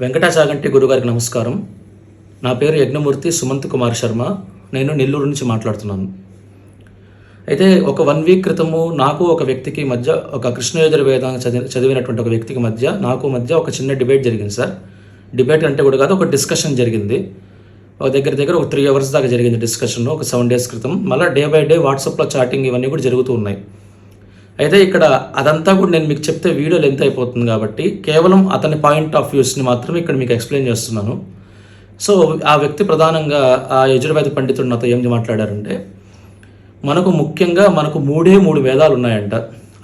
వెంకటాచాగంటి గురుగారికి నమస్కారం. నా పేరు యజ్ఞమూర్తి సుమంత్ కుమార్ శర్మ. నేను నెల్లూరు నుంచి మాట్లాడుతున్నాను. అయితే ఒక వన్ వీక్ క్రితము నాకు ఒక వ్యక్తికి మధ్య ఒక కృష్ణ చదివి చదివినటువంటి ఒక వ్యక్తికి మధ్య నాకు మధ్య ఒక చిన్న డిబేట్ జరిగింది సార్. డిబేట్ అంటే కూడా కాదు ఒక డిస్కషన్ జరిగింది. ఒక దగ్గర దగ్గర ఒక త్రీ అవర్స్ దాకా జరిగింది డిస్కషన్ ఒక సెవెన్ డేస్ క్రితం. మళ్ళీ డే బై డే వాట్సాప్లో చాటింగ్ ఇవన్నీ కూడా జరుగుతూ ఉన్నాయి. అయితే ఇక్కడ అదంతా కూడా నేను మీకు చెప్తే వీడియో లెంత్ అయిపోతుంది కాబట్టి కేవలం అతని పాయింట్ ఆఫ్ వ్యూస్ని మాత్రమే ఇక్కడ మీకు ఎక్స్ప్లెయిన్ చేస్తున్నాను. సో ఆ వ్యక్తి ప్రధానంగా ఆ యజుర్వేద పండితుడు నాతో ఏం మాట్లాడారంటే మనకు ముఖ్యంగా మనకు మూడే మూడు వేదాలు ఉన్నాయంట.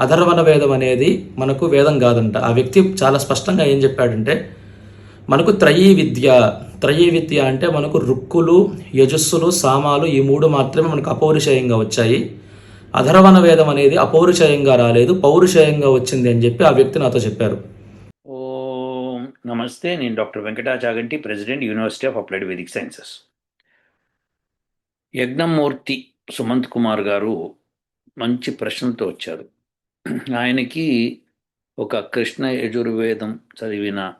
అధర్వణ వేదం అనేది మనకు వేదం కాదంట. ఆ వ్యక్తి చాలా స్పష్టంగా ఏం చెప్పాడంటే మనకు త్రయీ విద్య త్రయీ విద్య అంటే మనకు రుక్కులు యజస్సులు సామాలు ఈ మూడు మాత్రమే మనకు అపౌరుషేయంగా వచ్చాయి. అధర్వణ వేదం అనేది అపౌరుషేయంగా రాలేదు పౌరుషేయంగా వచ్చింది అని చెప్పి ఆ వ్యక్తి నాతో చెప్పారు. నమస్తే నేను doctor Venkata Chaganti president university of applied Vedic sciences. Yagnamurthy Sumanth Kumar గారు మంచి ప్రశ్నలతో వచ్చారు. ఆయనకి ఒక కృష్ణ యజుర్వేదం చదివిన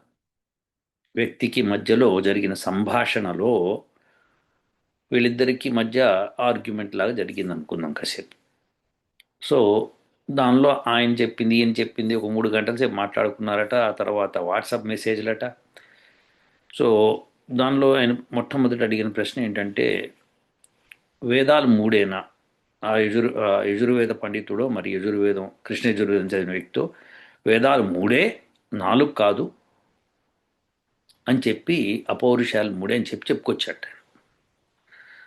వ్యక్తికి మధ్యలో జరిగిన సంభాషణలో వీళ్ళిద్దరికీ మధ్య ఆర్గ్యుమెంట్ లాగా జరిగింది అనుకుందాం కాసేపు. సో దానిలో ఆయన చెప్పింది ఈయన చెప్పింది ఒక మూడు గంటల సేపు మాట్లాడుకున్నారట ఆ తర్వాత వాట్సాప్ మెసేజ్లట. సో దానిలో ఆయన మొట్టమొదటి అడిగిన ప్రశ్న ఏంటంటే వేదాలు మూడేనా? ఆ యజుర్ యజుర్వేద పండితుడో మరి యజుర్వేదం కృష్ణ యజుర్వేదం చదివిన వ్యక్తితో వేదాలు మూడే నాలుగు కాదు అని చెప్పి అపౌరుషాలు మూడే అని చెప్పి చెప్పుకొచ్చాట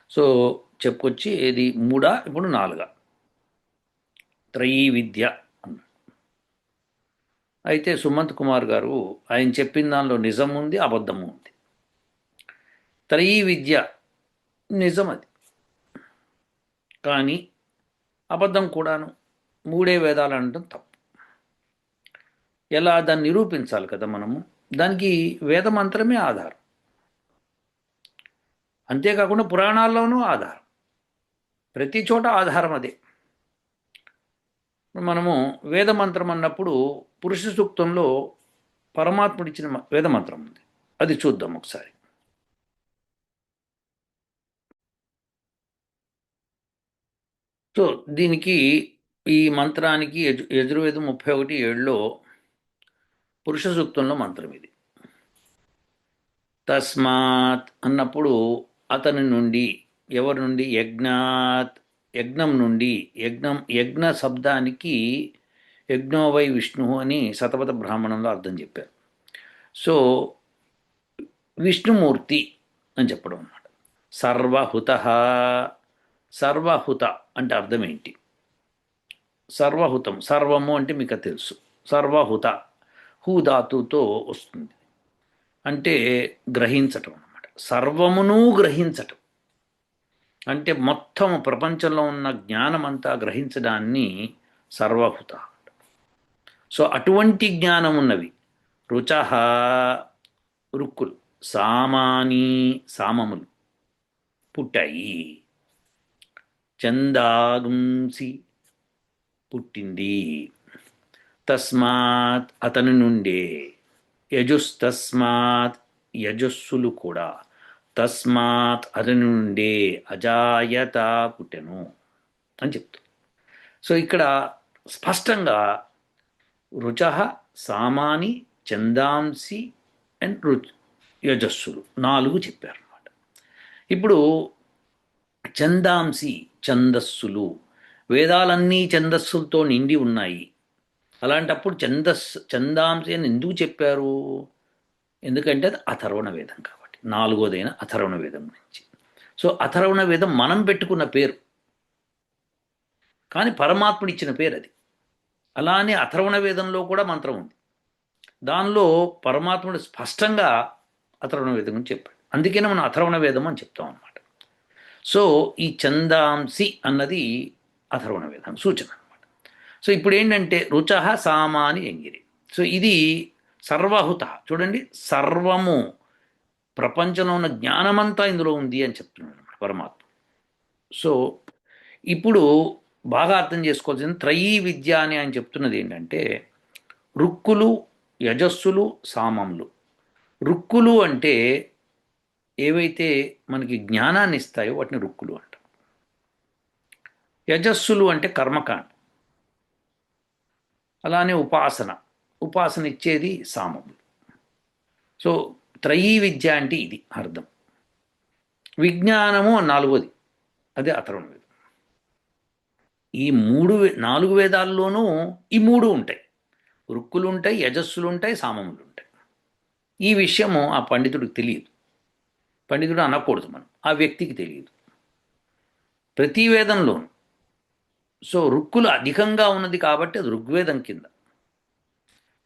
సో చెప్పుకొచ్చి ఇది మూడా? ఇప్పుడు నాలుగా. త్రయీ విద్య అన్నాడు. అయితే సుమంత్ కుమార్ గారు ఆయన చెప్పిన దానిలో నిజం ఉంది అబద్ధము ఉంది. త్రయీ విద్య నిజం అది. కానీ అబద్ధం కూడాను మూడే వేదాలు అనడం తప్పు. ఎలా దాన్ని నిరూపించాలి కదా మనము? దానికి వేదమంత్రమే ఆధారం. అంతేకాకుండా పురాణాల్లోనూ ఆధారం. ప్రతి చోట ఆధారం అదే. మనము వేదమంత్రం అన్నప్పుడు పురుష సూక్తంలో పరమాత్ముడు ఇచ్చిన వేదమంత్రం ఉంది. అది చూద్దాం ఒకసారి. సో దీనికి ఈ మంత్రానికి యజు యజుర్వేదం ముప్పై ఒకటి ఏడులో పురుష సూక్తంలో మంత్రం ఇది. తస్మాత్ అన్నప్పుడు అతని నుండి ఎవరి నుండి? యజ్ఞాత్. యజ్ఞం నుండి యజ్ఞం యజ్ఞ శబ్దానికి యజ్ఞోవై విష్ణు అని శతపథ బ్రాహ్మణంలో అర్థం చెప్పారు. సో విష్ణుమూర్తి అని చెప్పడం అన్నమాట. సర్వహుత సర్వహుత అంటే అర్థం ఏంటి? సర్వహుతం సర్వము అంటే మీకు తెలుసు. సర్వహుత హుధాతుతో వస్తుంది. అంటే గ్రహించటం అన్నమాట. సర్వమును గ్రహించటం. అంటే మొత్తం ప్రపంచంలో ఉన్న జ్ఞానమంతా గ్రహించడాన్ని సర్వహుత. సో అటువంటి జ్ఞానం ఉన్నవి. రుచ రుక్కులు సామాని సామములు పుట్టాయి. చందాగుంసి పుట్టింది. తస్మాత్ అతని నుండే యజుస్తస్మాత్ యజస్సులు కూడా. తస్మాత్ అతని నుండే అజాయత పుట్టెను అని చెప్తారు సో ఇక్కడ స్పష్టంగా రుచ సామాని చందాంసి అండ్ రు యజస్సులు నాలుగు చెప్పారు అన్నమాట ఇప్పుడు చందాంసి ఛందస్సులు వేదాలన్నీ ఛందస్సులతో నిండి ఉన్నాయి. అలాంటప్పుడు ఛందస్ చందాంసి అని ఎందుకు చెప్పారు? ఎందుకంటే అది అథర్వణ వేదం కాబట్టి నాలుగోదైన అథర్వణ వేదం నుంచి. సో అథర్వణ వేదం మనం పెట్టుకున్న పేరు. కానీ పరమాత్ముడు ఇచ్చిన పేరు అది. అలానే అథర్వణ వేదంలో కూడా మంత్రం ఉంది. దానిలో పరమాత్ముడు స్పష్టంగా అథర్వణ వేదం గురించి చెప్పాడు. అందుకనే మనం అథర్వణ వేదం అని చెప్తాం అన్నమాట. సో ఈ చందాంసి అన్నది అథర్వణ వేదం సూచన అనమాట సో ఇప్పుడు ఏంటంటే రుచ సామాని ఎంగిరి. సో ఇది సర్వహుత. చూడండి సర్వము. ప్రపంచంలో ఉన్న జ్ఞానమంతా ఇందులో ఉంది అని చెప్తున్నాడు అనమాట పరమాత్మ. సో ఇప్పుడు బాగా అర్థం చేసుకోవాల్సింది త్రయీ విద్య అని ఆయన చెప్తున్నది ఏంటంటే రుక్కులు యజస్సులు సామములు. రుక్కులు అంటే ఏవైతే మనకి జ్ఞానాన్ని ఇస్తాయో వాటిని రుక్కులు అంట యజస్సులు అంటే కర్మకాండ. అలానే ఉపాసన. ఉపాసన ఇచ్చేది సామములు. సో త్రయీ విద్య అంటే ఇది అర్థం. విజ్ఞానము నాలుగోది. అదే అథర్వణ వేదం ఈ మూడు వే- నాలుగు వేదాల్లోనూ ఈ మూడు ఉంటాయి. రుక్కులు ఉంటాయి యజస్సులు ఉంటాయి సామములు ఉంటాయి ఈ విషయము ఆ పండితుడికి తెలియదు. పండితుడు అనకూడదు మనం. ఆ వ్యక్తికి తెలియదు. ప్రతి వేదంలోనూ. సో రుక్కులు అధికంగా ఉన్నది కాబట్టి అది ఋగ్వేదం కింద.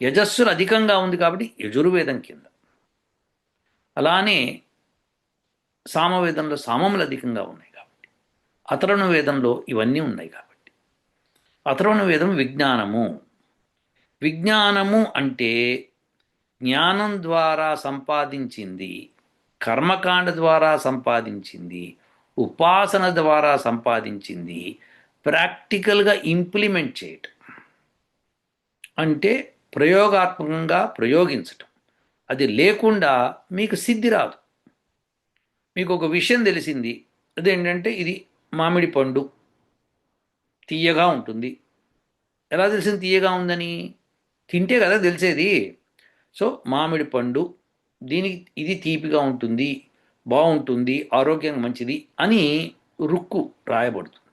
యజస్సులు అధికంగా ఉంది కాబట్టి యజుర్వేదం కింద. అలానే సామవేదంలో సామములు అధికంగా ఉన్నాయి కాబట్టి. అతరుణ వేదంలో ఇవన్నీ ఉన్నాయి కాబట్టి. అతరుణ వేదం విజ్ఞానము. విజ్ఞానము అంటే జ్ఞానం ద్వారా సంపాదించింది కర్మకాండ ద్వారా సంపాదించింది ఉపాసన ద్వారా సంపాదించింది ప్రాక్టికల్గా ఇంప్లిమెంట్ చేయటం. అంటే ప్రయోగాత్మకంగా ప్రయోగించటం. అది లేకుండా మీకు సిద్ధి రాదు. మీకు ఒక విషయం తెలిసింది. అదేంటంటే ఇది మామిడి పండు. తీయగా ఉంటుంది. ఎలా తెలిసింది తీయగా ఉందని? తింటే కదా తెలిసేది. సో మామిడి పండు దీనికి ఇది తీపిగా ఉంటుంది బాగుంటుంది ఆరోగ్యానికి మంచిది అని రుక్కు రాయబడుతుంది.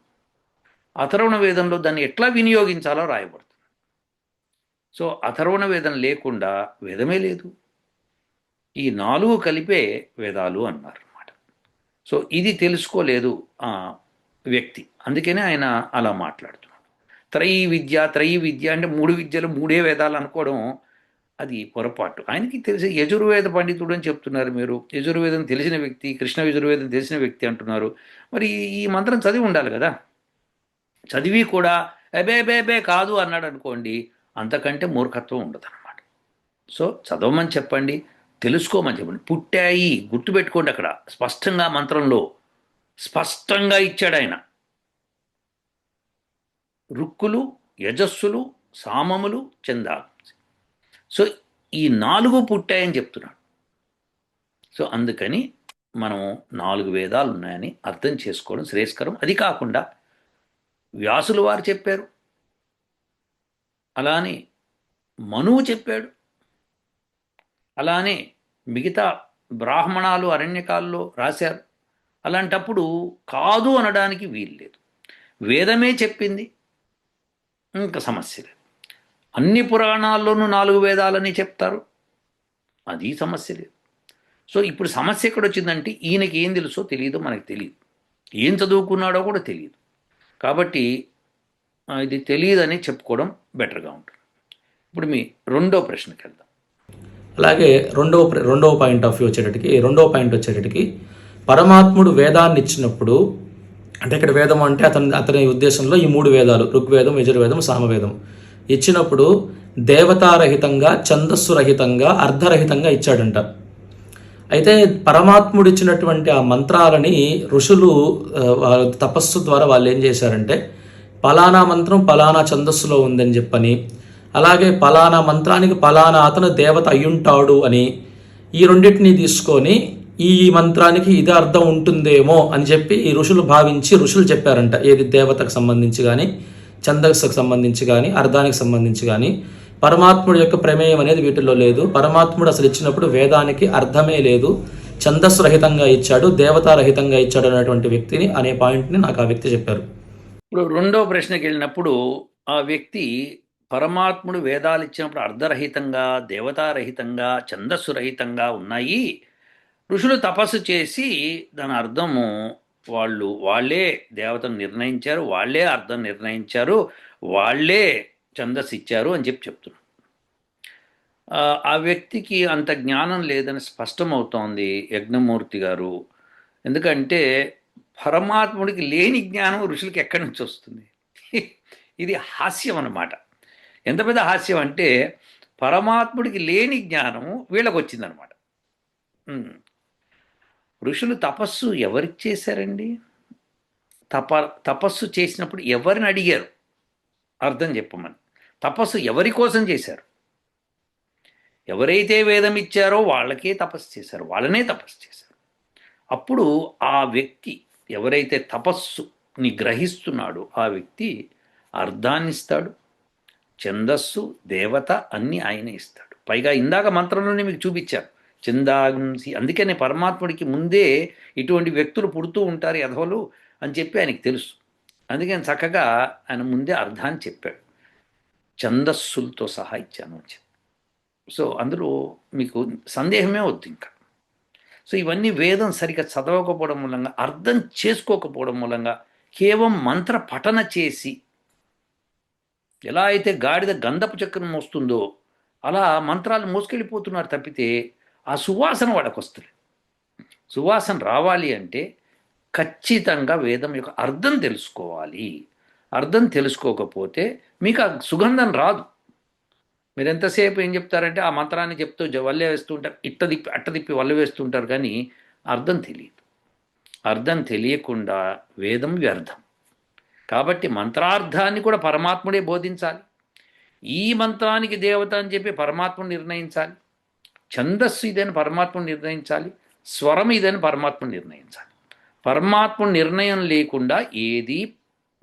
అథర్వణ వేదంలో దాన్ని ఎట్లా వినియోగించాలో రాయబడుతుంది. సో అథర్వణ వేదం లేకుండా వేదమే లేదు. ఈ నాలుగు కలిపే వేదాలు అన్నారు అనమాట సో ఇది తెలుసుకోలేదు ఆ వ్యక్తి. అందుకనే ఆయన అలా మాట్లాడుతున్నాడు. త్రయీ విద్య త్రయీ విద్య అంటే మూడు విద్యలు మూడే వేదాలు అనుకోవడం అది పొరపాటు. ఆయనకి తెలిసి యజుర్వేద పండితుడు అని చెప్తున్నారు మీరు. యజుర్వేదం తెలిసిన వ్యక్తి కృష్ణ యజుర్వేదం తెలిసిన వ్యక్తి అంటున్నారు. మరి ఈ మంత్రం చదివి ఉండాలి కదా. చదివి కూడా ఎబే బే బే కాదు అన్నాడు అనుకోండి అంతకంటే మూర్ఖత్వం ఉండదు అనమాట సో చదవమని చెప్పండి. తెలుసుకోమని చెప్పండి. పుట్టాయి. గుర్తుపెట్టుకోండి అక్కడ. స్పష్టంగా మంత్రంలో స్పష్టంగా ఇచ్చాడు ఆయన. రుక్కులు యజస్సులు సామములు చందాలు. సో ఈ నాలుగు పుట్టాయని చెప్తున్నాడు. సో అందుకని మనం నాలుగు వేదాలు ఉన్నాయని అర్థం చేసుకోవడం శ్రేయస్కరం. అది కాకుండా వ్యాసులు వారు చెప్పారు. అలానే మనువు చెప్పాడు. అలానే మిగతా బ్రాహ్మణాలు అరణ్యకాల్లో రాశారు. అలాంటప్పుడు కాదు అనడానికి వీలు లేదు వేదమే చెప్పింది. ఇంకా సమస్య లేదు. అన్ని పురాణాల్లోనూ నాలుగు వేదాలని చెప్తారు. అది సమస్య లేదు. సో ఇప్పుడు సమస్య ఎక్కడ వచ్చిందంటే ఈయనకి ఏం తెలుసో తెలియదో మనకు తెలియదు ఏం చదువుకున్నాడో కూడా తెలియదు కాబట్టి ఇది తెలియదని చెప్పుకోవడం బెటర్గా ఉంటుంది. ఇప్పుడు మీ రెండో ప్రశ్నకి వెళ్దాం అలాగే రెండవ ప్ర- రెండవ పాయింట్ ఆఫ్ వ్యూ వచ్చేటట్టుకి రెండవ పాయింట్ వచ్చేటట్టుకి పరమాత్ముడు వేదాన్ని ఇచ్చినప్పుడు అంటే ఇక్కడ వేదం అంటే అతని అతని ఉద్దేశంలో ఈ మూడు వేదాలు ఋగ్వేదం యజుర్వేదం సామవేదం. ఇచ్చినప్పుడు దేవతారహితంగా ఛందస్సు రహితంగా అర్ధరహితంగా ఇచ్చాడంట. అయితే పరమాత్ముడు ఇచ్చినటువంటి ఆ మంత్రాలని ఋషులు తపస్సు ద్వారా వాళ్ళు ఏం చేశారంటే పలానా మంత్రం పలానా ఛందస్సులో ఉందని చెప్పని అలాగే పలానా మంత్రానికి పలానా అతను దేవత అయ్యుంటాడు అని ఈ రెండింటిని తీసుకొని ఈ మంత్రానికి ఇది అర్థం ఉంటుందేమో అని చెప్పి ఈ ఋషులు భావించి ఋషులు చెప్పారంట. ఏది దేవతకు సంబంధించి కానీ ఛందస్సుకు సంబంధించి కానీ అర్థానికి సంబంధించి కానీ పరమాత్ముడు యొక్క ప్రమేయం అనేది వీటిల్లో లేదు. పరమాత్ముడు అసలు ఇచ్చినప్పుడు వేదానికి అర్థమే లేదు. ఛందస్సు రహితంగా ఇచ్చాడు దేవతారహితంగా ఇచ్చాడు అనేటువంటి వ్యక్తిని అనే పాయింట్ని నాకు ఆ వ్యక్తి చెప్పారు. ఇప్పుడు రెండో ప్రశ్నకి వెళ్ళినప్పుడు ఆ వ్యక్తి పరమాత్ముడు వేదాలు ఇచ్చినప్పుడు అర్ధరహితంగా దేవతారహితంగా ఛందస్సురహితంగా ఉన్నాయి. ఋషులు తపస్సు చేసి దాని అర్థము వాళ్ళు వాళ్ళే దేవతను నిర్ణయించారు వాళ్ళే అర్థం నిర్ణయించారు వాళ్ళే ఛందస్సు ఇచ్చారు అని చెప్పి చెప్తున్నారు. ఆ, ఆ వ్యక్తికి అంత జ్ఞానం లేదని స్పష్టమవుతోంది యజ్ఞమూర్తి గారు. ఎందుకంటే పరమాత్ముడికి లేని జ్ఞానం ఋషులకి ఎక్కడి నుంచి వస్తుంది? ఇది హాస్యం అన్నమాట. ఎంత పెద్ద హాస్యం అంటే పరమాత్ముడికి లేని జ్ఞానం వీళ్ళకు వచ్చిందనమాట ఋషులు తపస్సు ఎవరికి చేశారండి? తప తపస్సు చేసినప్పుడు ఎవరిని అడిగారు? అర్థం చెప్పమని. తపస్సు ఎవరి కోసం చేశారు? ఎవరైతే వేదం ఇచ్చారో వాళ్ళకే తపస్సు చేశారు. వాళ్ళనే తపస్సు చేశారు. అప్పుడు ఆ వ్యక్తి ఎవరైతే తపస్సుని గ్రహిస్తున్నాడో ఆ వ్యక్తి అర్థాన్నిస్తాడు ఛందస్సు దేవత అన్నీ ఆయన ఇస్తాడు. పైగా ఇందాక మంత్రంలోనే మీకు చూపించారు చిందాంసి అందుకనే పరమాత్ముడికి ముందే ఇటువంటి వ్యక్తులు పుడుతూ ఉంటారు యధవలు అని చెప్పి ఆయనకి తెలుసు. అందుకని చక్కగా ఆయన ముందే అర్థాన్ని చెప్పాడు. ఛందస్సులతో సహా ఇచ్చాను అని సో అందులో మీకు సందేహమే వద్దు ఇంకా. సో ఇవన్నీ వేదం సరిగ్గా చదవకపోవడం మూలంగా అర్థం చేసుకోకపోవడం మూలంగా కేవలం మంత్ర పఠన చేసి ఎలా అయితే గాడిద గంధపు చక్రం మోస్తుందో అలా మంత్రాలు మోసుకెళ్ళిపోతున్నారు తప్పితే ఆ సువాసన వాళ్ళకు వస్తుంది సువాసన రావాలి అంటే ఖచ్చితంగా వేదం యొక్క అర్థం తెలుసుకోవాలి. అర్థం తెలుసుకోకపోతే మీకు ఆ సుగంధం రాదు. మీరు ఎంతసేపు ఏం చెప్తారంటే ఆ మంత్రాన్ని చెప్తూ వల్లే వేస్తుంటారు ఇట్ట తిప్పి అట్ట తిప్పి వల్ల వేస్తుంటారు కానీ అర్థం తెలియదు. అర్థం తెలియకుండా వేదం వ్యర్థం. కాబట్టి మంత్రార్థాన్ని కూడా పరమాత్ముడే బోధించాలి. ఈ మంత్రానికి దేవత అని చెప్పి పరమాత్ముడు నిర్ణయించాలి. ఛందస్సు ఇదని పరమాత్ముడు నిర్ణయించాలి. స్వరం ఇదని పరమాత్ముడు నిర్ణయించాలి. పరమాత్మ నిర్ణయం లేకుండా ఏది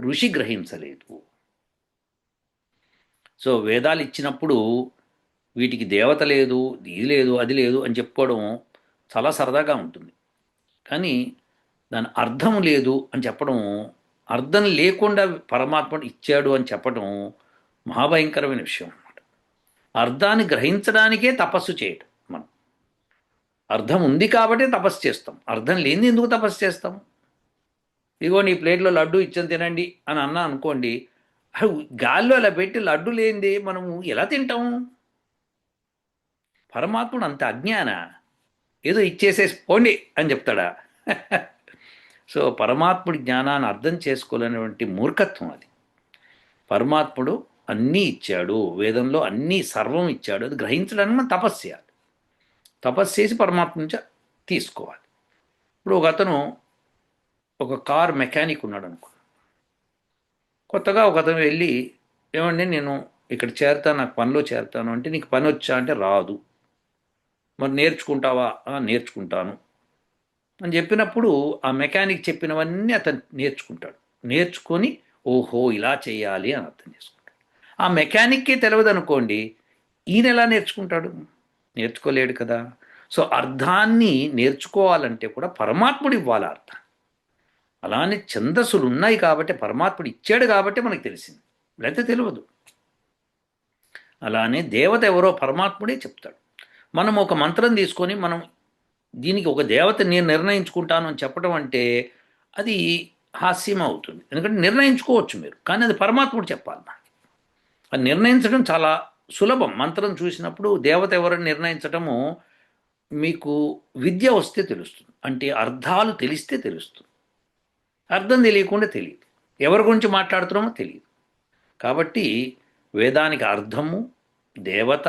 ఋషి గ్రహించలేదు. సో వేదాలు ఇచ్చినప్పుడు వీటికి దేవత లేదు ఇది లేదు అది లేదు అని చెప్పుకోవడం చాలా సరదాగా ఉంటుంది. కానీ దాని అర్థం లేదు అని చెప్పడం అర్థం లేకుండా పరమాత్మ ఇచ్చాడు అని చెప్పడం మహాభయంకరమైన విషయం అన్నమాట. అర్థాన్ని గ్రహించడానికే తపస్సు చేయడం మనం. అర్థం ఉంది కాబట్టే తపస్సు చేస్తాం. అర్థం లేని ఎందుకు తపస్సు చేస్తాం? ఇదిగో నీ ప్లేట్లో లడ్డు ఇచ్చాను తినండి అని అన్నా అనుకోండి అహ్, గాల్లో అలా పెట్టి లడ్డు లేనిది మనము ఎలా తింటాము పరమాత్ముడు అంత అజ్ఞాన? ఏదో ఇచ్చేసేసి పోండి అని చెప్తాడా? సో పరమాత్ముడి జ్ఞానాన్ని అర్థం చేసుకోలేనటువంటి మూర్ఖత్వం అది. పరమాత్ముడు అన్నీ ఇచ్చాడు వేదంలో అన్నీ సర్వం ఇచ్చాడు అది గ్రహించడానికి మనం తపస్సు చేయాలి తపస్సు చేసి పరమాత్మ నుంచి తీసుకోవాలి. ఇప్పుడు ఒక అతను ఒక కార్ మెకానిక్ ఉన్నాడు అనుకో. కొత్తగా ఒక అతను వెళ్ళి ఏమండి నేను ఇక్కడ చేరుతాను నాకు పనిలో చేరుతాను అంటే నీకు పని వచ్చా అంటే రాదు. మరి నేర్చుకుంటావా? నేర్చుకుంటాను. అని చెప్పినప్పుడు ఆ మెకానిక్ చెప్పినవన్నీ అతను నేర్చుకుంటాడు. నేర్చుకొని ఓహో ఇలా చేయాలి అని అర్థం చేసుకుంటాడు. ఆ మెకానిక్కే తెలియదు అనుకోండి ఈయన ఎలా నేర్చుకుంటాడు? నేర్చుకోలేడు కదా. సో అర్థాన్ని నేర్చుకోవాలంటే కూడా పరమాత్ముడు ఇవ్వాలి అర్థం. అలానే ఛందస్సులు ఉన్నాయి కాబట్టి పరమాత్ముడు ఇచ్చాడు కాబట్టి మనకు తెలిసింది. లేకపోతే తెలియదు. అలానే దేవత ఎవరో పరమాత్ముడే చెప్తాడు. మనం ఒక మంత్రం తీసుకొని మనం దీనికి ఒక దేవత నేను నిర్ణయించుకుంటాను అని చెప్పడం అంటే అది హాస్యం అవుతుంది. ఎందుకంటే నిర్ణయించుకోవచ్చు మీరు. కానీ అది పరమాత్ముడు చెప్పాలి మనకి అది నిర్ణయించడం చాలా సులభం. మంత్రం చూసినప్పుడు దేవత ఎవరని నిర్ణయించటము మీకు విద్య వస్తే తెలుస్తుంది. అంటే అర్థాలు తెలిస్తే తెలుస్తుంది. అర్థం తెలియకుండా తెలియదు. ఎవరి గురించి మాట్లాడుతున్నామో తెలియదు. కాబట్టి వేదానికి అర్థము దేవత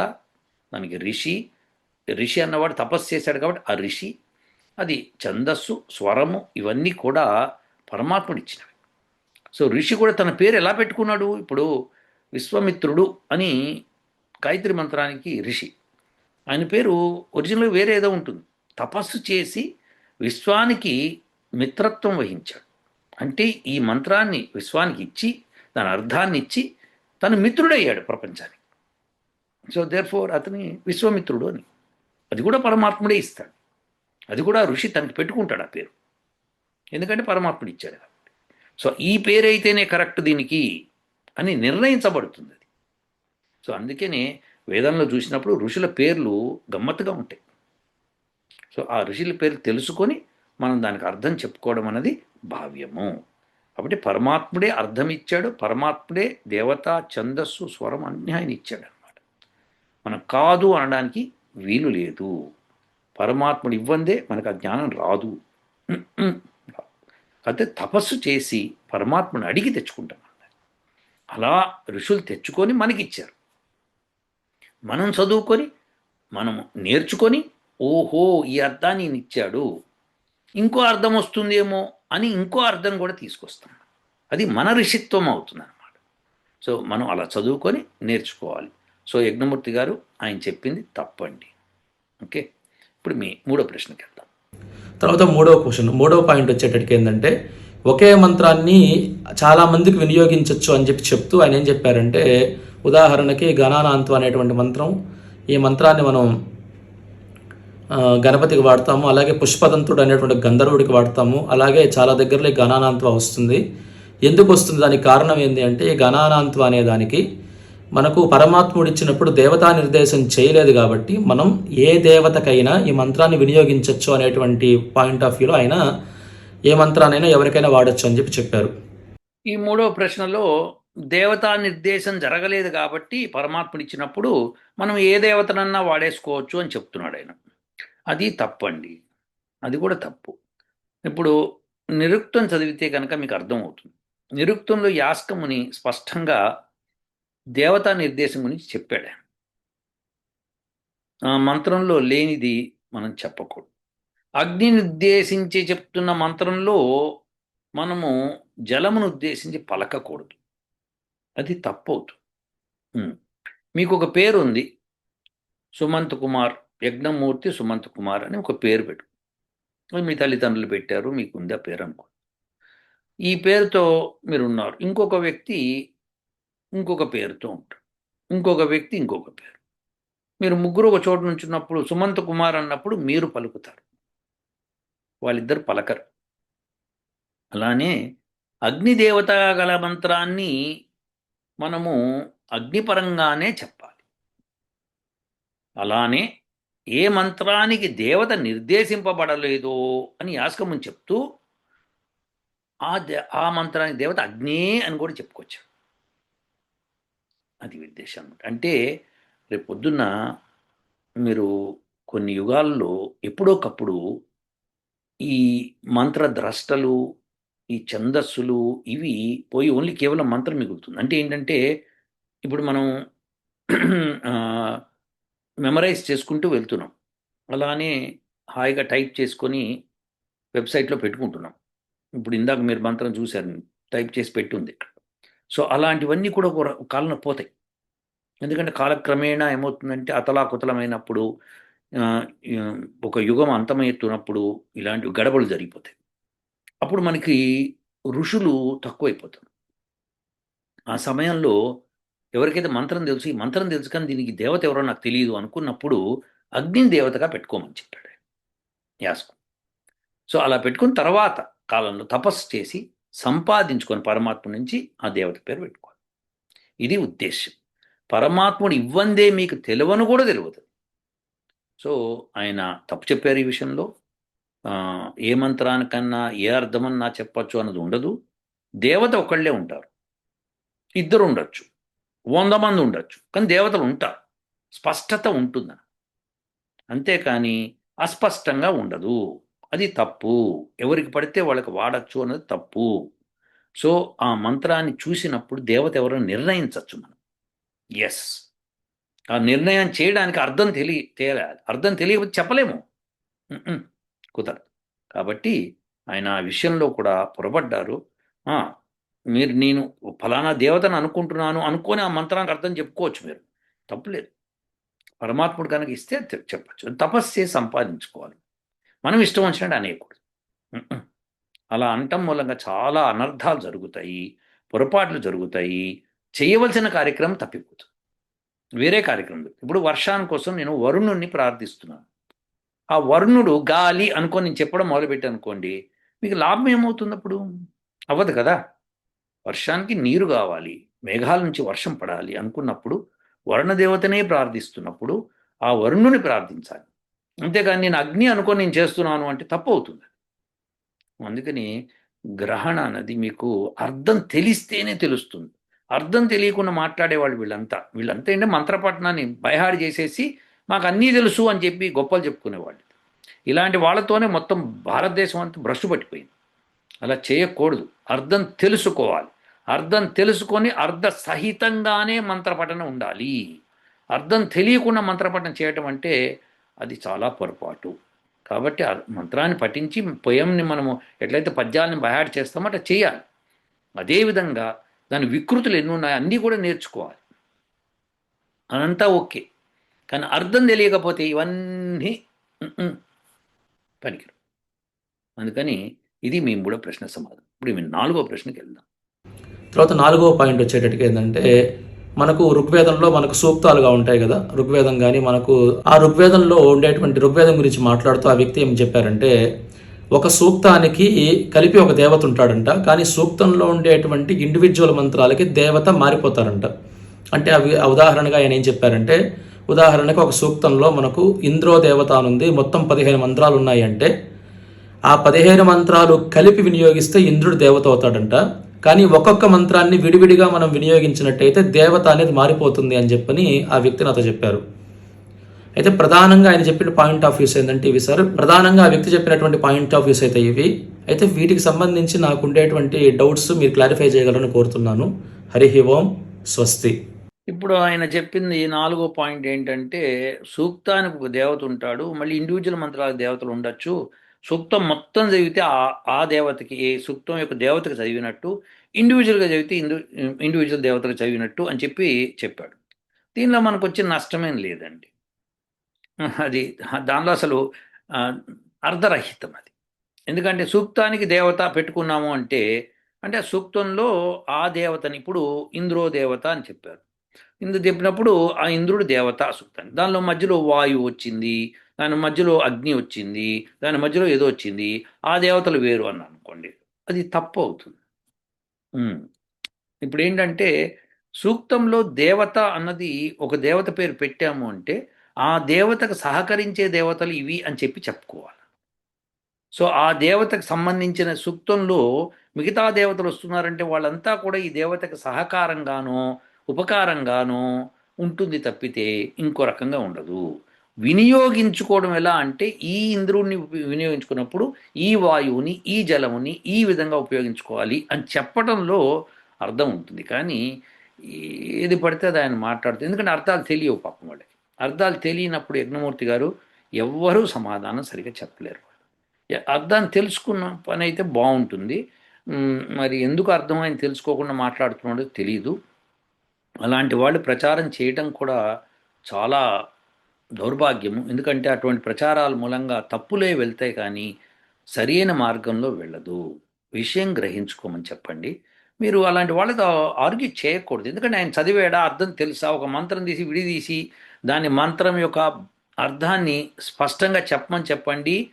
దానికి ఋషి ఋషి అన్నవాడు తపస్సు చేశాడు కాబట్టి ఆ ఋషి అది ఛందస్సు స్వరము ఇవన్నీ కూడా పరమాత్ముడు ఇచ్చినవి సో ఋషి కూడా తన పేరు ఎలా పెట్టుకున్నాడు? ఇప్పుడు విశ్వమిత్రుడు అని గాయత్రి మంత్రానికి ఋషి ఆయన పేరు ఒరిజినల్ వేరే ఏదో ఉంటుంది. తపస్సు చేసి విశ్వానికి మిత్రత్వం వహించాడు. అంటే ఈ మంత్రాన్ని విశ్వానికి ఇచ్చి దాని అర్థాన్ని ఇచ్చి తను మిత్రుడయ్యాడు ప్రపంచానికి. సో దేర్ ఫోర్ అతని విశ్వమిత్రుడు అని. అది కూడా పరమాత్ముడే ఇస్తాడు. అది కూడా ఋషి తనకి పెట్టుకుంటాడు ఆ పేరు. ఎందుకంటే పరమాత్ముడు ఇచ్చాడు కాబట్టి. సో ఈ పేరు అయితేనే కరెక్ట్ దీనికి అని నిర్ణయించబడుతుంది అది. సో అందుకనే వేదంలో చూసినప్పుడు ఋషుల పేర్లు గమ్మత్తుగా ఉంటాయి. సో ఆ ఋషుల పేర్లు తెలుసుకొని మనం దానికి అర్థం చెప్పుకోవడం అనేది భావ్యము. కాబట్టి పరమాత్ముడే అర్థం ఇచ్చాడు పరమాత్ముడే దేవత ఛందస్సు స్వరం అన్ని ఆయన ఇచ్చాడు అనమాట మనం కాదు అనడానికి వీలు లేదు. పరమాత్ముడు ఇవ్వందే మనకు ఆ జ్ఞానం రాదు. అయితే తపస్సు చేసి పరమాత్మను అడిగి తెచ్చుకుంటాం అలా ఋషులు తెచ్చుకొని మనకిచ్చారు. మనం చదువుకొని మనము నేర్చుకొని ఓహో ఈ అర్థాన్ని ఇచ్చాడు. ఇంకో అర్థం వస్తుందేమో అని ఇంకో అర్థం కూడా తీసుకొస్తాం. అది మన ఋషిత్వం అవుతుంది అన్నమాట సో మనం అలా చదువుకొని నేర్చుకోవాలి. సో యజ్ఞమూర్తి గారు ఆయన చెప్పింది తప్పండి. ఓకే? ఇప్పుడు మీ మూడో ప్రశ్నకి వెళ్దాం. తర్వాత మూడవ క్వశ్చన్ మూడవ పాయింట్ వచ్చేటట్టుకి ఏంటంటే ఒకే మంత్రాన్ని చాలా మందికి వినియోగించవచ్చు అని చెప్పి చెప్తూ ఆయన ఏం చెప్పారంటే ఉదాహరణకి గణానాంతం అనేటువంటి మంత్రం ఈ మంత్రాన్ని మనం గణపతికి వాడతాము అలాగే పుష్పదంతుడు అనేటువంటి గంధర్వుడికి వాడతాము అలాగే చాలా దగ్గరలో ఈ గణానాంత్వ వస్తుంది. ఎందుకు వస్తుంది? దానికి కారణం ఏంటి అంటే ఈ గణానాంత్వ అనే దానికి మనకు పరమాత్ముడు ఇచ్చినప్పుడు దేవతా నిర్దేశం చేయలేదు కాబట్టి మనం ఏ దేవతకైనా ఈ మంత్రాన్ని వినియోగించవచ్చు అనేటువంటి పాయింట్ ఆఫ్ వ్యూలో ఆయన ఏ మంత్రాన్నైనా ఎవరికైనా వాడచ్చు అని చెప్పి చెప్పారు. ఈ మూడో ప్రశ్నలో దేవతా నిర్దేశం జరగలేదు కాబట్టి పరమాత్ముడు ఇచ్చినప్పుడు మనం ఏ దేవతనన్నా వాడేసుకోవచ్చు అని చెప్తున్నాడు ఆయన. అది తప్పండి. అది కూడా తప్పు. ఇప్పుడు నిరుక్తం చదివితే కనుక మీకు అర్థమవుతుంది. నిరుక్తంలో యాస్కముని స్పష్టంగా దేవతా నిర్దేశం గురించి చెప్పాడు ఆ మంత్రంలో లేనిది మనం చెప్పకూడదు. అగ్ని నిర్దేశించి చెప్తున్న మంత్రంలో మనము జలమును ఉద్దేశించి పలకకూడదు. అది తప్పవుతుంది. మీకు ఒక పేరు ఉంది. సుమంత్ కుమార్ యజ్ఞమూర్తి సుమంత్ కుమార్ అని ఒక పేరు పెట్టు. మీ తల్లిదండ్రులు పెట్టారు మీకు ఉంది ఆ పేరు అనుకో. ఈ పేరుతో మీరు ఉన్నారు ఇంకొక వ్యక్తి ఇంకొక పేరుతో ఉంటాడు. ఇంకొక వ్యక్తి ఇంకొక పేరు. మీరు ముగ్గురు ఒక చోటు నుంచి ఉన్నప్పుడు సుమంత్ కుమార్ అన్నప్పుడు మీరు పలుకుతారు. వాళ్ళిద్దరు పలకరు. అలానే అగ్నిదేవత గల మంత్రాన్ని మనము అగ్నిపరంగానే చెప్పాలి. అలానే ఏ మంత్రానికి దేవత నిర్దేశింపబడలేదో అని యాస్కముని చెప్తూ ఆ దే ఆ మంత్రానికి దేవత అగ్నే అని కూడా చెప్పుకొచ్చాడు అది ఉద్దేశం అనమాట అంటే రేపు పొద్దున్న మీరు కొన్ని యుగాల్లో ఎప్పుడోకప్పుడు ఈ మంత్రద్రష్టలు ఈ ఛందస్సులు ఇవి పోయి ఓన్లీ కేవలం మంత్రం మిగులుతుంది అంటే ఏంటంటే ఇప్పుడు మనం మెమరైజ్ చేసుకుంటూ వెళ్తున్నాం. అలానే హాయిగా టైప్ చేసుకొని వెబ్సైట్లో పెట్టుకుంటున్నాం. ఇప్పుడు ఇందాక మీరు మంత్రం చూశారు టైప్ చేసి పెట్టి ఉంది ఇక్కడ. సో అలాంటివన్నీ కూడా ఒక కాలంలో పోతాయి. ఎందుకంటే కాలక్రమేణా ఏమవుతుందంటే అతలాకుతలమైనప్పుడు ఒక యుగం అంతమవుతున్నప్పుడు ఇలాంటి గడబలు జరిగిపోతాయి. అప్పుడు మనకి ఋషులు తక్కువైపోతారు. ఆ సమయంలో ఎవరికైతే మంత్రం తెలుసు ఈ మంత్రం తెలుసు కానీ దీనికి దేవత ఎవరో నాకు తెలియదు అనుకున్నప్పుడు అగ్ని దేవతగా పెట్టుకోమని చెప్పాడు ఆయన. యాస్కు సో అలా పెట్టుకున్న తర్వాత కాలంలో తపస్సు చేసి సంపాదించుకొని పరమాత్మ నుంచి ఆ దేవత పేరు పెట్టుకోవాలి. ఇది ఉద్దేశ్యం. పరమాత్ముడు ఇవ్వందే మీకు తెలివను కూడా తెలియదు. సో ఆయన తప్పు చెప్పారు ఈ విషయంలో. ఏ మంత్రానికన్నా ఏ అర్థమన్నా చెప్పచ్చు అన్నది ఉండదు. దేవత ఒకళ్ళే ఉంటారు. ఇద్దరు ఉండొచ్చు. వంద మంది ఉండొచ్చు. కానీ దేవతలు ఉంటారు. స్పష్టత ఉంటుందని అంతేకాని అస్పష్టంగా ఉండదు. అది తప్పు. ఎవరికి పడితే వాళ్ళకి వాడచ్చు అన్నది తప్పు. సో ఆ మంత్రాన్ని చూసినప్పుడు దేవత ఎవరో నిర్ణయించవచ్చు మనం. ఎస్ ఆ నిర్ణయం చేయడానికి అర్థం తెలియ తెలియాలి అర్థం తెలియకపోతే చెప్పలేము. కుదరదు. కాబట్టి ఆయన ఆ విషయంలో కూడా పొరపడ్డారు మీరు నేను ఫలానా దేవతను అనుకుంటున్నాను అనుకొని ఆ మంత్రానికి అర్థం చెప్పుకోవచ్చు మీరు. తప్పులేదు పరమాత్ముడు కనుక ఇస్తే చెప్పచ్చు. తపస్సే సంపాదించుకోవాలి. మనం ఇష్టం వచ్చినట్టు అనేయకూడదు. అలా అనటం మూలంగా చాలా అనర్థాలు జరుగుతాయి పొరపాట్లు జరుగుతాయి చేయవలసిన కార్యక్రమం తప్పిపోతుంది. వేరే కార్యక్రమం ఇప్పుడు వర్షాని కోసం నేను వరుణుణ్ణి ప్రార్థిస్తున్నాను. ఆ వరుణుడు గాలి అనుకొని నేను చెప్పడం మొదలుపెట్టి అనుకోండి మీకు లాభం ఏమవుతుంది అప్పుడు? అవ్వదు కదా. వర్షానికి నీరు కావాలి మేఘాల నుంచి వర్షం పడాలి అనుకున్నప్పుడు వరుణదేవతనే ప్రార్థిస్తున్నప్పుడు ఆ వరుణుని ప్రార్థించాలి. అంతేగాని నేను అగ్ని అనుకొని నేను చేస్తున్నాను అంటే తప్పు అవుతుంది. అందుకని గ్రహణ అన్నది మీకు అర్థం తెలిస్తేనే తెలుస్తుంది. అర్థం తెలియకుండా మాట్లాడేవాళ్ళు వీళ్ళంతా. వీళ్ళంతా ఏంటంటే మంత్రపట్నాన్ని బయహారు చేసేసి మాకు అన్నీ తెలుసు అని చెప్పి గొప్పలు చెప్పుకునేవాళ్ళు. ఇలాంటి వాళ్ళతోనే మొత్తం భారతదేశం అంతా భ్రష్టు పట్టిపోయింది. అలా చేయకూడదు. అర్థం తెలుసుకోవాలి. అర్థం తెలుసుకొని అర్థ సహితంగానే మంత్రపఠనం ఉండాలి. అర్థం తెలియకుండా మంత్రపఠనం చేయటం అంటే అది చాలా పొరపాటు. కాబట్టి ఆ మంత్రాన్ని పఠించి పొయంని మనము ఎట్లయితే పద్యాలను బయాడ్ చేస్తామో అట్లా చేయాలి. అదేవిధంగా దాని వికృతులు ఎన్ని ఉన్నాయో అన్నీ కూడా నేర్చుకోవాలి. అదంతా ఓకే. కానీ అర్థం తెలియకపోతే ఇవన్నీ పనికిరు అందుకని ఇది మేము కూడా ప్రశ్న సమాధానం. ఇప్పుడు మేము నాలుగో ప్రశ్నకి వెళ్దాం. తర్వాత నాలుగో పాయింట్ వచ్చేటట్టుగా ఏంటంటే మనకు ఋగ్వేదంలో మనకు సూక్తాలుగా ఉంటాయి కదా. ఋగ్వేదం కానీ మనకు ఆ ఋగ్వేదంలో ఉండేటువంటి ఋగ్వేదం గురించి మాట్లాడుతూ ఆ వ్యక్తి ఏం చెప్పారంటే ఒక సూక్తానికి కలిపి ఒక దేవత ఉంటాడంట కానీ సూక్తంలో ఉండేటువంటి ఇండివిజువల్ మంత్రాలకి దేవత మారిపోతారంట. అంటే అవి ఉదాహరణగా ఆయన ఏం చెప్పారంటే ఉదాహరణకు ఒక సూక్తంలో మనకు ఇంద్రో దేవత అనుంది మొత్తం పదిహేను మంత్రాలు ఉన్నాయి అంటే ఆ పదిహేను మంత్రాలు కలిపి వినియోగిస్తే ఇంద్రుడు దేవత అవుతాడంట. కానీ ఒక్కొక్క మంత్రాన్ని విడివిడిగా మనం వినియోగించినట్టయితే దేవత అనేది మారిపోతుంది అని చెప్పని ఆ వ్యక్తి నాతో చెప్పారు. అయితే ప్రధానంగా ఆయన చెప్పిన పాయింట్ ఆఫ్ వ్యూస్ ఏంటంటే ఇవి సార్. ప్రధానంగా ఆ వ్యక్తి చెప్పినటువంటి పాయింట్ ఆఫ్ వ్యూస్ అయితే ఇవి. అయితే వీటికి సంబంధించి నాకు ఉండేటువంటి డౌట్స్ మీరు క్లారిఫై చేయగలరని కోరుతున్నాను. హరిహి ఓం స్వస్తి. ఇప్పుడు ఆయన చెప్పింది నాలుగో పాయింట్ ఏంటంటే సూక్తానికి ఒక దేవత ఉంటాడు మళ్ళీ ఇండివిజువల్ మంత్రాలకు దేవతలు ఉండొచ్చు. సూక్తం మొత్తం చదివితే ఆ ఆ దేవతకి ఏ సూక్తం యొక్క దేవతకి చదివినట్టు ఇండివిజువల్గా చదివితే ఇండు ఇండివిజువల్ దేవతకు చదివినట్టు అని చెప్పి చెప్పాడు. దీనిలో మనకు వచ్చిన నష్టమేం లేదండి. అది దానిలో అసలు అర్ధరహితం అది. ఎందుకంటే సూక్తానికి దేవత పెట్టుకున్నాము అంటే అంటే ఆ సూక్తంలో ఆ దేవతని ఇప్పుడు ఇంద్రో దేవత అని చెప్పారు. ఇందు చెప్పినప్పుడు ఆ ఇంద్రుడు దేవత సూక్తాన్ని. దానిలో మధ్యలో వాయువు వచ్చింది దాని మధ్యలో అగ్ని వచ్చింది దాని మధ్యలో ఏదో వచ్చింది ఆ దేవతలు వేరు అని అనుకోండి అది తప్పు అవుతుంది. ఇప్పుడు ఏంటంటే సూక్తంలో దేవత అన్నది ఒక దేవత పేరు పెట్టాము అంటే ఆ దేవతకు సహకరించే దేవతలు ఇవి అని చెప్పి చెప్పుకోవాలి. సో ఆ దేవతకు సంబంధించిన సూక్తంలో మిగతా దేవతలు వస్తున్నారంటే వాళ్ళంతా కూడా ఈ దేవతకు సహకారంగానో ఉపకారంగానో ఉంటుంది తప్పితే ఇంకో రకంగా ఉండదు. వినియోగించుకోవడం ఎలా అంటే ఈ ఇంద్రుడిని వినియోగించుకున్నప్పుడు ఈ వాయువుని ఈ జలముని ఈ విధంగా ఉపయోగించుకోవాలి అని చెప్పడంలో అర్థం ఉంటుంది. కానీ ఏది పడితే అది ఆయన మాట్లాడుతుంది ఎందుకంటే అర్థాలు తెలియవు పాపం వాళ్ళకి. అర్థాలు తెలియనప్పుడు యజ్ఞమూర్తి గారు ఎవ్వరూ సమాధానం సరిగా చెప్పలేరు అర్థాన్ని తెలుసుకున్న పని అయితే బాగుంటుంది. మరి ఎందుకు అర్థం తెలుసుకోకుండా మాట్లాడుతున్నాడో తెలియదు అలాంటి వాళ్ళు ప్రచారం చేయటం కూడా చాలా దౌర్భాగ్యము. ఎందుకంటే అటువంటి ప్రచారాల మూలంగా తప్పులే వెళ్తాయి కానీ సరైన మార్గంలో వెళ్ళదు. విషయం గ్రహించుకోమని చెప్పండి. మీరు అలాంటి వాళ్ళతో ఆర్గ్యూ చేయకూడదు. ఎందుకంటే ఆయన చదివాడా అర్థం తెలుసా? ఒక మంత్రం తీసి విడిదీసి దాని మంత్రం యొక్క అర్థాన్ని స్పష్టంగా చెప్పమని చెప్పండి.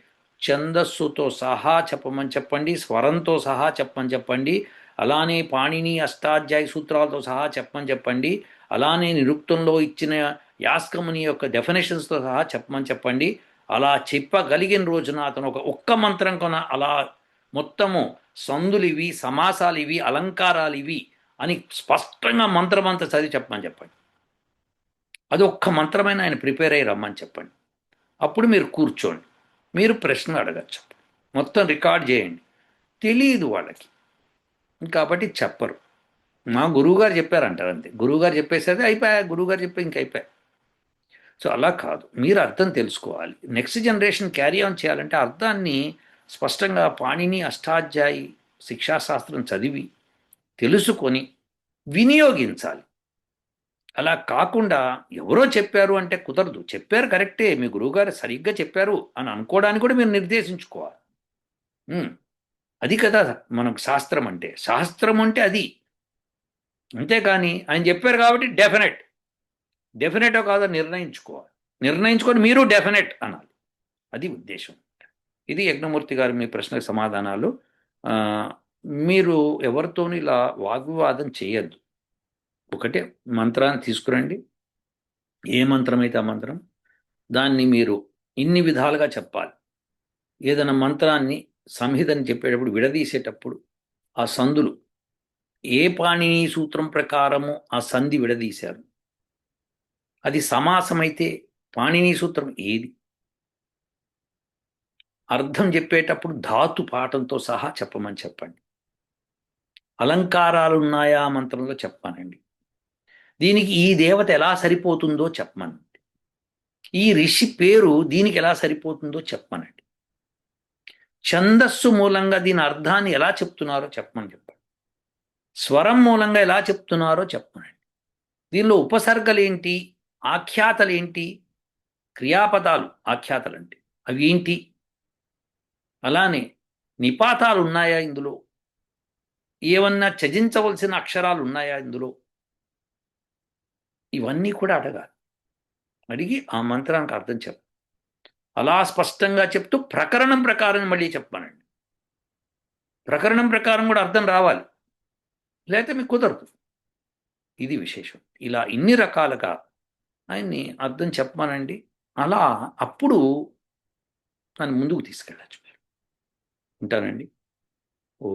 ఛందస్సుతో సహా చెప్పమని చెప్పండి. స్వరంతో సహా చెప్పమని చెప్పండి. అలానే పాణిని అష్టాధ్యాయ సూత్రాలతో సహా చెప్పమని చెప్పండి. అలానే నిరుక్తంలో ఇచ్చిన యాస్కముని యొక్క డెఫినేషన్స్తో సహా చెప్పమని చెప్పండి. అలా చెప్పగలిగిన రోజున అతను ఒక ఒక్క మంత్రం కొన అలా మొత్తము సందులు ఇవి సమాసాలు ఇవి అలంకారాలు ఇవి అని స్పష్టంగా మంత్రమంతా చదివి చెప్పమని చెప్పండి. అది ఒక్క మంత్రమైన ఆయన ప్రిపేర్ అయ్యి రమ్మని చెప్పండి. అప్పుడు మీరు కూర్చోండి. మీరు ప్రశ్నలు అడగచ్చు. మొత్తం రికార్డ్ చేయండి. తెలియదు వాళ్ళకి. కాబట్టి చెప్పరు. మా గురువుగారు చెప్పారంటారు అంతే. గురువుగారు చెప్పేసేది అయిపోయా? గురువుగారు చెప్పి ఇంక అయిపోయా సో అలా కాదు. మీరు అర్థం తెలుసుకోవాలి. నెక్స్ట్ జనరేషన్ క్యారీ ఆన్ చేయాలంటే అర్థాన్ని స్పష్టంగా పాణిని అష్టాధ్యాయి శిక్షాశాస్త్రం చదివి తెలుసుకొని వినియోగించాలి. అలా కాకుండా ఎవరో చెప్పారు అంటే కుదరదు. చెప్పారు కరెక్టే. మీ గురువుగారు సరిగ్గా చెప్పారు అని అనుకోవడానికి కూడా మీరు నిర్దేశించుకోవాలి. అది కదా మనకు శాస్త్రం అంటే. శాస్త్రం అంటే అది. అంతేకాని ఆయన చెప్పారు కాబట్టి డెఫినెట్. డెఫినెట్ కాదో నిర్ణయించుకోవాలి. నిర్ణయించుకొని మీరు డెఫినెట్ అనాలి. అది ఉద్దేశం. ఇది యజ్ఞమూర్తి గారు మీ ప్రశ్నకు సమాధానాలు. మీరు ఎవరితోనూ ఇలా వాగ్వివాదం చేయొద్దు. ఒకటే మంత్రాన్ని తీసుకురండి. ఏ మంత్రం అయితే ఆ మంత్రం దాన్ని మీరు ఇన్ని విధాలుగా చెప్పాలి. ఏదైనా మంత్రాన్ని సంహితని చెప్పేటప్పుడు విడదీసేటప్పుడు ఆ సందులు ఏ పాణిని సూత్రం ప్రకారము ఆ సంధి విడదీశారు? అది సమాసమైతే పాణిని సూత్రం ఏది? అర్థం చెప్పేటప్పుడు ధాతు పాఠంతో సహా చెప్పమని చెప్పండి. అలంకారాలు ఉన్నాయా మంత్రంలో చెప్పానండి. దీనికి ఈ దేవత ఎలా సరిపోతుందో చెప్పమనండి ఈ ఋషి పేరు దీనికి ఎలా సరిపోతుందో చెప్పమనండి ఛందస్సు మూలంగా దీని అర్థాన్ని ఎలా చెప్తున్నారో చెప్పమని చెప్పండి. స్వరం మూలంగా ఎలా చెప్తున్నారో చెప్పమనండి దీనిలో ఉపసర్గలేంటి? ఆఖ్యాతలు ఏంటి క్రియాపదాలు ఆఖ్యాతలు అంటే అవి ఏంటి అలానే నిపాతాలు ఉన్నాయా ఇందులో? ఏమన్నా చజించవలసిన అక్షరాలు ఉన్నాయా ఇందులో? ఇవన్నీ కూడా అడగాలి. అడిగి ఆ మంత్రానికి అర్థం చెప్ప. అలా స్పష్టంగా చెప్తూ ప్రకరణం ప్రకారం మళ్ళీ చెప్పానండి ప్రకరణం ప్రకారం కూడా అర్థం రావాలి. లేకపోతే మీకు కుదరదు. ఇది విశేషం. ఇలా ఇన్ని రకాలుగా ఆయన్ని అర్థం చెప్పమానండి. అలా అప్పుడు నన్ను ముందుకు తీసుకెళ్ళచ్చు మీరు. ఉంటానండి. ఓ.